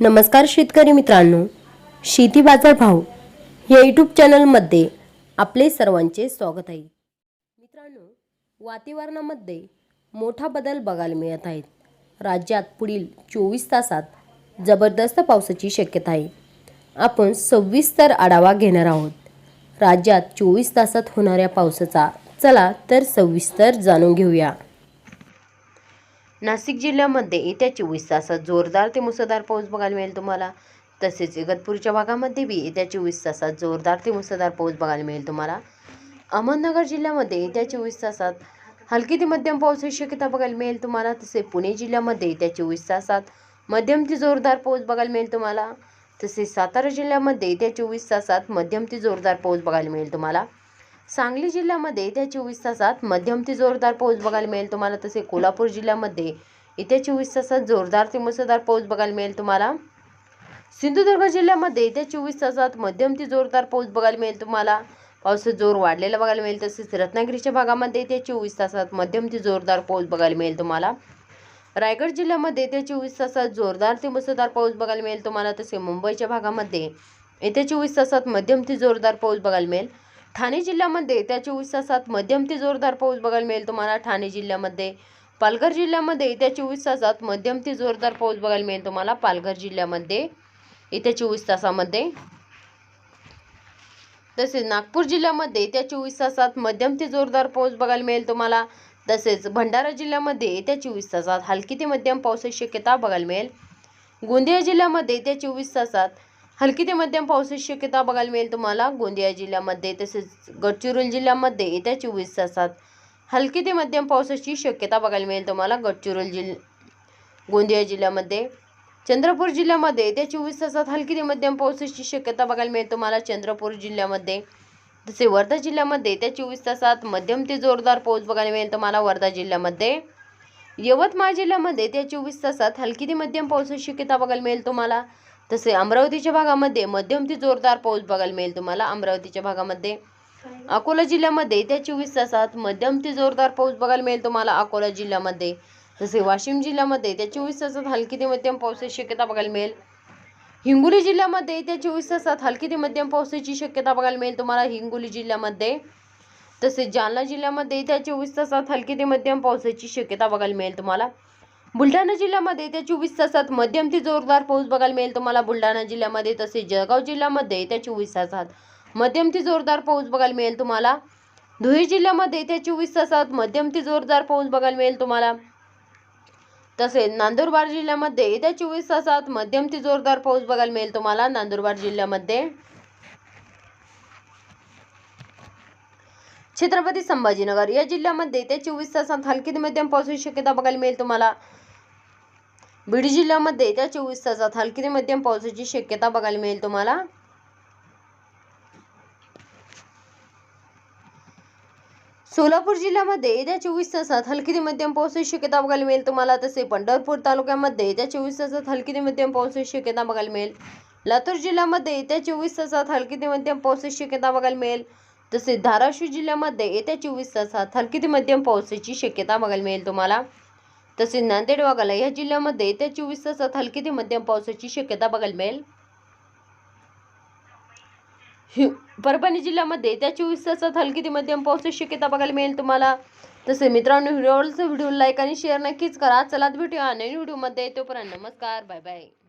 नमस्कार शेतकरी मित्रांनो शेती बाजार भाव या यूट्यूब चॅनलमध्ये आपले सर्वांचे स्वागत आहे. मित्रांनो वातावरणामध्ये मोठा बदल बघायला मिळत आहेत राज्यात पुढील चोवीस तासात जबरदस्त पावसाची शक्यता आहे. आपण सविस्तर आढावा घेणार आहोत. राज्यात चोवीस तासात होणाऱ्या पावसाचा चला तर सविस्तर जाणून घेऊया. नाशिक जिल्ह्यामध्ये येत्या चोवीस तासात जोरदार ते मुसळधार पाऊस बघायला मिळेल तुम्हाला. तसेच इगतपूरच्या भागामध्ये बी येत्या चोवीस तासात जोरदार ते मुसळधार पाऊस बघायला मिळेल तुम्हाला. अहमदनगर जिल्ह्यामध्ये येत्या चोवीस तासात हलकी ते मध्यम पावसाची शक्यता बघायला मिळेल तुम्हाला. तसे पुणे जिल्ह्यामध्ये येत्या चोवीस तासात मध्यम ते जोरदार पाऊस बघायला मिळेल तुम्हाला. तसेच सातारा जिल्ह्यामध्ये येत्या चोवीस तासात मध्यम ते जोरदार पाऊस बघायला मिळेल तुम्हाला. सांगली जिल्ह्यामध्ये येत्या चोवीस तासात मध्यम ते जोरदार पाऊस बघायला मिळेल तुम्हाला तसे कोल्हापूर जिल्ह्यामध्ये येत्या चोवीस तासात जोरदार ते मुसळधार पाऊस बघायला मिळेल तुम्हाला. सिंधुदुर्ग जिल्ह्यामध्ये येत्या चोवीस तासात मध्यम ते जोरदार पाऊस बघायला मिळेल तुम्हाला. पावसाचा जोर वाढलेला बघायला मिळेल तसेच रत्नागिरीच्या भागामध्ये येत्या चोवीस तासात मध्यम ते जोरदार पाऊस बघायला मिळेल तुम्हाला. रायगड जिल्ह्यामध्ये येत्या चोवीस तासात जोरदार ते मुसळधार पाऊस बघायला मिळेल तुम्हाला तसे मुंबईच्या भागामध्ये येत्या चोवीस तासात मध्यम ते जोरदार पाऊस बघायला मिळेल. ठाणे जिल्ह्यामध्ये येत्या चोवीस तासात मध्यम ते जोरदार पाऊस बघायला मिळेल. तुम्हाला ठाणे जिल्ह्यामध्ये पालघर जिल्ह्यामध्ये येत्या चोवीस तासात मध्यम ते जोरदार पाऊस बघायला मिळेल. तुम्हाला पालघर जिल्ह्यामध्ये येत्या चोवीस तासामध्ये तसेच नागपूर जिल्ह्यामध्ये येत्या चोवीस तासात मध्यम ते जोरदार पाऊस बघायला मिळेल. तुम्हाला तसेच भंडारा जिल्ह्यामध्ये येत्या चोवीस तासात हलकी ते मध्यम पावसाची शक्यता बघायला मिळेल. गोंदिया जिल्ह्यामध्ये येत्या चोवीस तासात हलकी ते मध्यम पावसाची शक्यता बघायला मिळेल तुम्हाला. गोंदिया जिल्ह्यामध्ये तसेच गडचिरोली जिल्ह्यामध्ये येत्या चोवीस तासात हलकी ते मध्यम पावसाची शक्यता बघायला मिळेल तुम्हाला. गडचिरोली जिल्ह गोंदिया जिल्ह्यामध्ये चंद्रपूर जिल्ह्यामध्ये येत्या चोवीस तासात हलकी ते मध्यम पावसाची शक्यता बघायला मिळेल तुम्हाला. चंद्रपूर जिल्ह्यामध्ये तसे वर्धा जिल्ह्यामध्ये येत्या चोवीस तासात मध्यम ते जोरदार पाऊस बघायला मिळेल तुम्हाला. वर्धा जिल्ह्यामध्ये यवतमाळ जिल्ह्यामध्ये येत्या चोवीस तासात हलकी ते मध्यम पावसाची शक्यता बघायला मिळेल तुम्हाला. तसे अमरावतीच्या भागामध्ये मध्यम ते जोरदार पाऊस बघायला मिळेल तुम्हाला. अमरावतीच्या भागामध्ये अकोला जिल्ह्यामध्ये येत्या चोवीस तासात मध्यम ते जोरदार पाऊस बघायला मिळेल तुम्हाला अकोला जिल्ह्यामध्ये. तसे वाशिम जिल्ह्यामध्ये येत्या चोवीस तासात हलकी ते मध्यम पावसाची शक्यता बघायला मिळेल. हिंगोली जिल्ह्यामध्ये येत्या चोवीस तासात हलकी ते मध्यम पावसाची शक्यता बघायला मिळेल तुम्हाला हिंगोली जिल्ह्यामध्ये. तसेच जालना जिल्ह्यामध्ये येत्या चोवीस तासात हलकी ते मध्यम पावसाची शक्यता बघायला मिळेल तुम्हाला. बुलढाणा जिल्ह्यामध्ये येत्या चोवीस तासात मध्यम ते जोरदार पाऊस बघायला मिळेल. तुम्हाला बुलढाणा जिल्ह्यामध्ये तसेच जळगाव जिल्ह्यामध्ये येत्या चोवीस तासात मध्यम ते जोरदार पाऊस बघायला मिळेल तुम्हाला. धुळे जिल्ह्यामध्ये येत्या चोवीस तासात मध्यम ते जोरदार पाऊस बघायला मिळेल तुम्हाला. तसेच नांदुरबार जिल्ह्यामध्ये येत्या चोवीस तासात मध्यम ते जोरदार पाऊस बघायला मिळेल तुम्हाला. नांदुरबार जिल्ह्यामध्ये छत्रपती संभाजीनगर या जिल्ह्यामध्ये येत्या चोवीस तासात हलकी ते मध्यम पावसाची शक्यता बघायला मिळेल तुम्हाला. बीड जिल्ह्यामध्ये येत्या चोवीस तासात हलकी ते मध्यम पावसाची शक्यता बघायला मिळेल तुम्हाला. सोलापूर जिल्ह्यामध्ये येत्या चोवीस तासात हलकी ते मध्यम पावसाची शक्यता बघायला मिळेल तुम्हाला. तसे पंढरपूर तालुक्यामध्ये येत्या चोवीस तासात हलकी ते मध्यम पावसाची शक्यता बघायला मिळेल. लातूर जिल्ह्यामध्ये येत्या चोवीस तासात हलकी ते मध्यम पावसाची शक्यता बघायला मिळेल. तसेच धाराशिव जिल्ह्यामध्ये येत्या चोवीस तासात हलकी ते मध्यम पावसाची शक्यता बघायला मिळेल तुम्हाला. तसेच नांदेड वाघाला या जिल्ह्यामध्ये येत्या चोवीस तासात हलकी ते मध्यम पावसाची शक्यता बघायला मिळेल. हि- परभणी जिल्ह्यामध्ये येत्या चोवीस तासात हलकी ते मध्यम पावसाची शक्यता बघायला मिळेल तुम्हाला. तसे मित्रांनो व्हिडिओ व्हिडिओ लाईक आणि शेअर नक्कीच करा. चला भेटूया नवीन व्हिडिओमध्ये. तोपर्यंत नमस्कार बाय बाय.